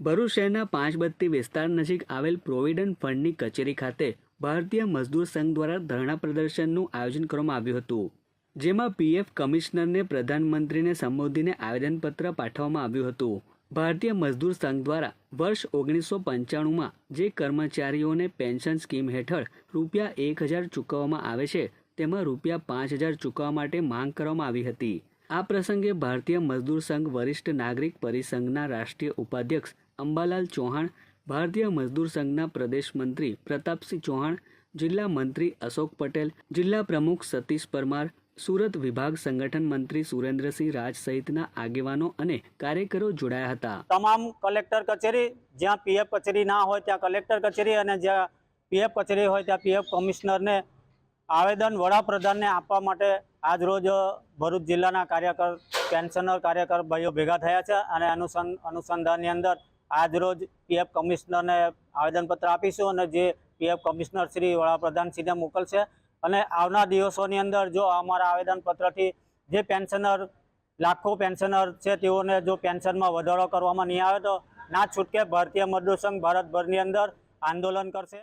ભરૂચ શહેરના પાંચ બત્તી વિસ્તાર નજીક આવેલ પ્રોવિડન્ટ ફંડની કચેરી ખાતે ભારતીય મજદૂર સંઘ દ્વારા ધરણા પ્રદર્શનનું આયોજન કરવામાં આવ્યું હતું, જેમાં પીએફ કમિશનરને પ્રધાનમંત્રીને સંબોધીને આવેદનપત્ર પાઠવવામાં આવ્યું હતું. ભારતીય મજદૂર સંઘ દ્વારા વર્ષ ઓગણીસો પંચાણુંમાં જે કર્મચારીઓને પેન્શન સ્કીમ હેઠળ રૂપિયા એક હજાર ચૂકવવામાં આવે છે, તેમાં રૂપિયા પાંચ હજાર ચૂકવવા માટે માંગ કરવામાં આવી હતી. આ પ્રસંગે ભારતીય મજદૂર સંઘ વરિષ્ઠ નાગરિક પરિસંઘના રાષ્ટ્રીય ઉપાધ્યક્ષ અંબાલાલ ચૌહાણ, ભારતીય મજદૂર સંઘના પ્રદેશ મંત્રી પ્રતાપસિંહ ચૌહાણ, જિલ્લા મંત્રી અશોક પટેલ, જિલ્લા પ્રમુખ સતીશ પરમાર, સુરત વિભાગ સંગઠન મંત્રી સુરેન્દ્રસિંહ રાજ સહિતના આગેવાનો અને કાર્યકરો જોડાયા હતા. તમામ કલેક્ટર કચેરી, જ્યાં પીએફ કચેરી ના હોય ત્યાં કલેક્ટર કચેરી અને જ્યાં પીએફ કચેરી હોય ત્યાં પીએફ કમિશનરને આવેદન વડાપ્રધાનને આપવા માટે આજ રોજ ભરૂચ જિલ્લાના કાર્યકર, પેન્શનર કાર્યકર ભાઈઓ ભેગા થયા છે અને અનુસં, અનુસંધાનની અંદર આજ રોજ પીએફ કમિશનરને આવેદનપત્ર આપીશું અને જે પીએફ કમિશનર શ્રી વડાપ્રધાનશ્રીને મોકલશે. અને આવનાર દિવસોની અંદર જો અમારા આવેદનપત્રથી જે પેન્શનર, લાખો પેન્શનર છે તેઓને જો પેન્શનમાં વધારો કરવામાં નહીં આવે તો ના છૂટકે ભારતીય મજદૂર સંઘ ભારતભરની અંદર આંદોલન કરશે.